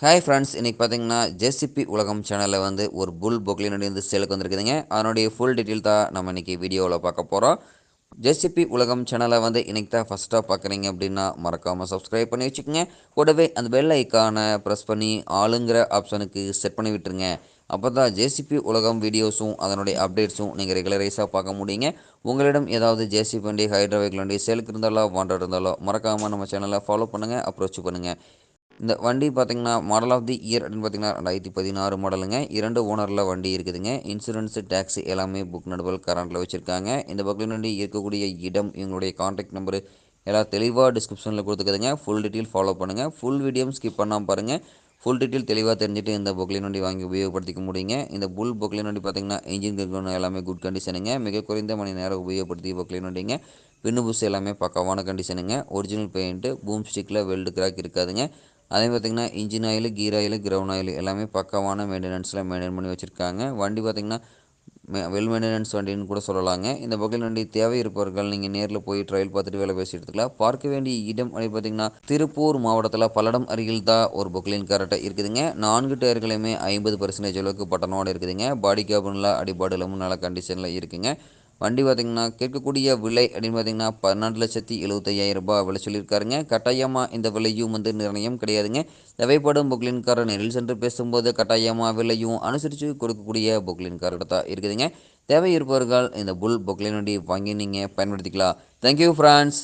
Hi friends இன்றைக்கி பார்த்தீங்கன்னா JCB உலகம் சேனலில் வந்து ஒரு புல் பொக்லினுடைய வந்து சேலுக்கு வந்திருக்குதுங்க. அதனுடைய ஃபுல் டீட்டெயில் தான் நம்ம இன்றைக்கி வீடியோவில் பார்க்க போகிறோம் ஜேசிபி உலகம் சேனலை வந்து இன்றைக்கி தான் ஃபஸ்ட்டாக பார்க்குறீங்க அப்படின்னா மறக்காமல் சப்ஸ்கிரைப் பண்ணி வச்சுக்கோங்க. கூடவே அந்த பெல் ஐக்கானை ப்ரெஸ் பண்ணி ஆளுங்கிற ஆப்ஷனுக்கு செட் பண்ணி விட்டுருங்க. அப்போ தான் ஜேசிபி உலகம் வீடியோஸும் அதனுடைய அப்டேட்ஸும் நீங்கள் ரெகுலரைஸாக பார்க்க முடியுங்க. உங்களிடம் ஏதாவது ஜேசிபி வண்டி ஹைட்ரா வெஹிக்கிள் வண்டி சேலுக்கு இருந்தாலோ வாண்டட் இருந்தாலோ மறக்காமல் நம்ம சேனலை ஃபாலோ பண்ணுங்கள் அப்ரோச் பண்ணுங்கள் இந்த வண்டி பார்த்தீங்கன்னா மாடல் ஆஃப் தி இயர் அப்படின்னு பார்த்தீங்கன்னா ரெண்டாயிரத்தி பதினாறு மாடலுங்க இரண்டு ஓனரில் வண்டி இருக்குதுங்க. இன்சூரன்ஸு டேக்ஸி எல்லாமே புக் நடுவல் கரண்ட்டில் வச்சுருக்காங்க. இந்த பக்கம் வண்டி இருக்கக்கூடிய இடம் இவங்களுடைய காண்டாக்ட் நம்பரு எல்லாம் தெளிவாக டிஸ்கிரிப்ஷனில் கொடுத்துக்குதுங்க. ஃபுல் டீட்டெயில் ஃபாலோ பண்ணுங்கள் ஃபுல் வீடியோ ஸ்கிப் பண்ணாமல் பாருங்கள் ஃபுல் டீட்டெயில் தெளிவாக தெரிஞ்சுட்டு இந்த பொக்லின் வண்டி வாங்கி உபயோகப்படுத்திக்க முடியுங்க. இந்த புல் பொக்லின் வண்டி பார்த்தீங்கன்னா இன்ஜின் கன்கோன் எல்லாமே குட் கண்டிஷனுங்க மிக குறைந்த மணி நேரம் உபயோகப்படுத்தி பொக்லின் வண்டிங்க. பின்னு புஸ் எல்லாமே பக்காவான கண்டிஷனுங்க ஒரிஜினல் பெயிண்ட்டு பூம் ஸ்டிக்கில் வெல்டு கிராக் இருக்காதுங்க. அதே பார்த்திங்கன்னா engine oil gear oil ground oil எல்லாமே பக்கமான மெயின்டெனன்ஸில் மெயின்டைன் பண்ணி வச்சுருக்காங்க. வண்டி பார்த்திங்கன்னா வெல் மெயின்டெனன்ஸ் வண்டின்னு கூட சொல்லலாங்க. இந்த பகல் வண்டி தேவை இருப்பவர்கள் நீங்கள் நேரில் போய் ட்ரையல் பார்த்துட்டு வேலை பேசி எடுத்துக்கலாம் பார்க்க வேண்டிய இடம் அப்படி பார்த்திங்கன்னா திருப்பூர் மாவட்டத்தில் பல்லடம் அருகில் தான் ஒரு பொக்லின் கரெக்டாக இருக்குதுங்க. நான்கு டயர்களையுமே ஐம்பது பர்சன்டேஜ் அளவுக்கு பட்டனோடு இருக்குதுங்க. பாடி கேபினில் அடிபாடு இல்லாமல் நல்ல கண்டிஷனில் இருக்குங்க. வண்டி பார்த்திங்கன்னா கேட்கக்கூடிய விலை அப்படின்னு பார்த்திங்கன்னா பன்னெண்டு லட்சத்தி எழுபத்தையாயிரம் ரூபாய் விலை சொல்லியிருக்காருங்க. கட்டாயமாக இந்த விலையும் வந்து நிர்ணயம் கிடையாதுங்க. தேவைப்படும் பொக்லின்காரர் நேரில் சென்று பேசும்போது கட்டாயமாக விலையும் அனுசரித்து கொடுக்கக்கூடிய பொக்லின்காரர்கிட்ட தான் இருக்குதுங்க. தேவை இருப்பவர்கள் இந்த புல் பொக்லின் வண்டி வாங்கி நீங்கள் பயன்படுத்திக்கலாம். Thank you France